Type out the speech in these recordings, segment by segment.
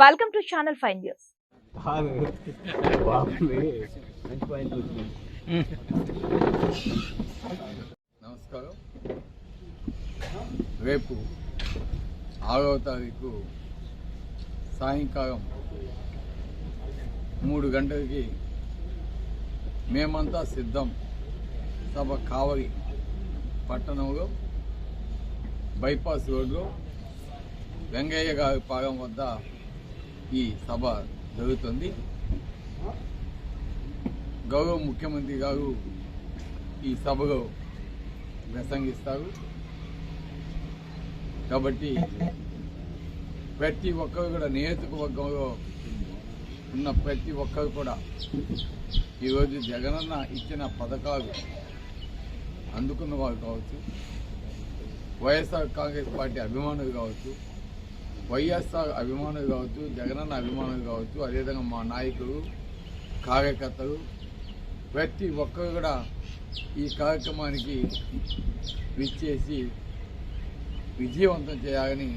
Welcome to channel five news నమస్కారం. రేపు ఆరవ తారీఖు సాయంకాలం మూడు గంటలకి మేమంతా సిద్ధం. సభ కావలి పట్టణంలో బైపాస్ రోడ్లో వెంగయ్య గారి పాలెం వద్ద ఈ సభ జరుగుతుంది. గౌరవ ముఖ్యమంత్రి గారు ఈ సభలో ప్రసంగిస్తారు. కాబట్టి ప్రతి ఒక్కరు కూడా నియోజకవర్గంలో ఉన్న ప్రతి ఒక్కరు కూడా ఈరోజు జగనన్న ఇచ్చిన పథకాలు అందుకున్న వారు కావచ్చు. వైఎస్ఆర్ కాంగ్రెస్ పార్టీ అభిమానులు కావచ్చు. వైఎస్ఆర్ అభిమానులు కావచ్చు జగనన్న అభిమానులు కావచ్చు అదేవిధంగా మా నాయకులు కార్యకర్తలు ప్రతి ఒక్కరు కూడా ఈ కార్యక్రమానికి విచ్చేసి విజయవంతం చేయాలని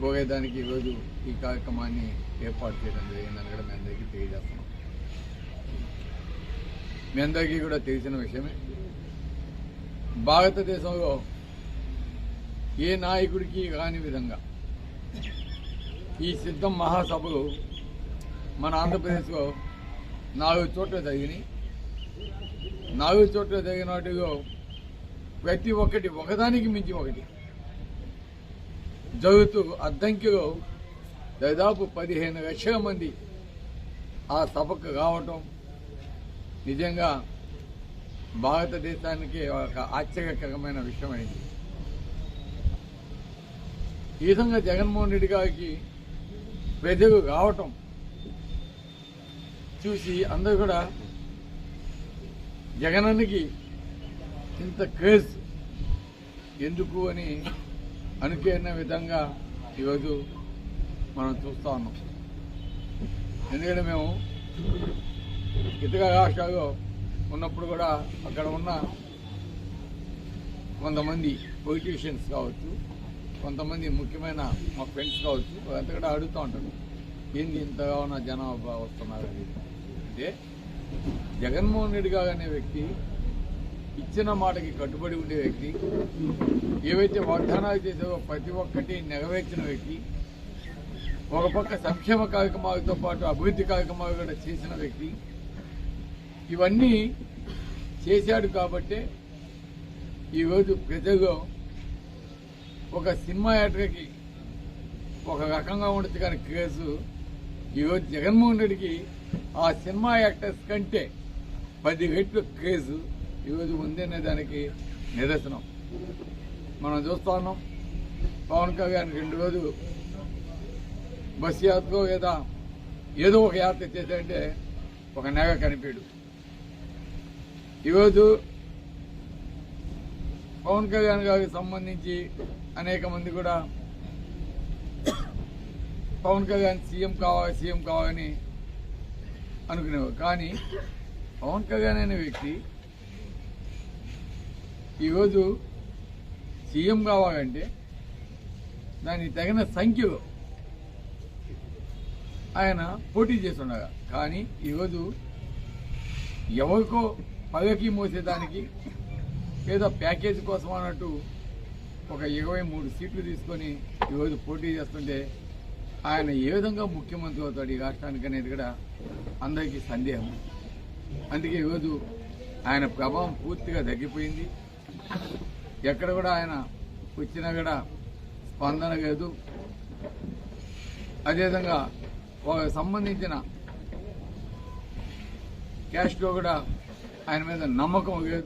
కోరేదానికి ఈరోజు ఈ కార్యక్రమాన్ని ఏర్పాటు చేయడం జరిగిందని కూడా మీ అందరికీ తెలియజేస్తున్నాం. మీ అందరికీ కూడా తెలిసిన విషయమే. భారతదేశంలో ఏ నాయకుడికి కాని విధంగా ఈ సిద్ధం మహాసభలు మన ఆంధ్రప్రదేశ్లో నాలుగు చోట్ల జరిగినాయి. నాలుగు చోట్ల జరిగిన వాటిలో ప్రతి ఒక్కటి ఒకదానికి మించి ఒకటి. జరుగుతూ అద్దంకిలో దాదాపు పదిహేను లక్షల మంది ఆ సభకు రావటం నిజంగా భారతదేశానికి ఒక ఆశ్చర్యకరమైన విషయమైంది. ఈ విధంగా జగన్మోహన్ రెడ్డి గారికి ప్రజలు కావటం చూసి అందరూ కూడా జగనన్నకి ఇంత క్రేజ్ ఎందుకు అని అనుకున్న విధంగా ఈరోజు మనం చూస్తా ఉన్నాం. ఎందుకంటే మేము ఇతర రాష్ట్రాల్లో ఉన్నప్పుడు కూడా అక్కడ ఉన్న కొంతమంది పొలిటీషియన్స్ కావచ్చు కొంతమంది ముఖ్యమైన మా ఫ్రెండ్స్ కావచ్చు అంత కూడా అడుగుతూ ఉంటాడు ఏంది ఇంతగా ఉన్న జనాభా వస్తున్నారు అది అంటే జగన్మోహన్ రెడ్డి గారు అనే వ్యక్తి ఇచ్చిన మాటకి కట్టుబడి ఉండే వ్యక్తి ఏవైతే వాగ్దానాలు చేసావో ప్రతి ఒక్కటి నెరవేర్చిన వ్యక్తి ఒక పక్క సంక్షేమ కార్యక్రమాలతో పాటు అభివృద్ధి కార్యక్రమాలు కూడా చేసిన వ్యక్తి ఇవన్నీ చేశాడు కాబట్టే ఈరోజు ప్రజలు ఒక సినిమా యాక్టర్కి ఒక రకంగా ఉండొచ్చు కానీ క్రేజు ఈరోజు జగన్మోహన్ రెడ్డికి ఆ సినిమా యాక్టర్స్ కంటే పది రెట్లు క్రేజు ఈరోజు ఉందనే దానికి నిదర్శనం. మనం చూస్తా ఉన్నాం. పవన్ కళ్యాణ్ రెండు రోజులు బస్ యాత్ర లేదా ఏదో ఒక యాత్ర చేశాడంటే ఒక నెగ కనిపించడు ఈరోజు పవన్ కళ్యాణ్ గారికి సంబంధించి అనేక మంది కూడా పవన్ కళ్యాణ్ సీఎం కావాలి సీఎం కావాలని అనుకునేవారు. కానీ పవన్ కళ్యాణ్ అనే వ్యక్తి ఈరోజు సీఎం కావాలంటే దానికి తగిన సంఖ్యలో ఆయన పోటీ చేస్తుండగా. కానీ ఈరోజు ఎవరికో పదకి మోసేదానికి ఏదో ప్యాకేజ్ కోసం అన్నట్టు ఒక ఇరవై మూడు సీట్లు తీసుకొని ఈరోజు పోటీ చేస్తుంటే ఆయన ఏ విధంగా ముఖ్యమంత్రి అవుతాడు ఈ రాష్ట్రానికి అనేది కూడా అందరికీ సందేహం. అందుకే ఈరోజు ఆయన ప్రభావం పూర్తిగా తగ్గిపోయింది. ఎక్కడ కూడా ఆయన వచ్చినా కూడా స్పందన లేదు. అదేవిధంగా వాళ్ళకి సంబంధించిన క్యాష్లో కూడా ఆయన మీద నమ్మకం లేదు.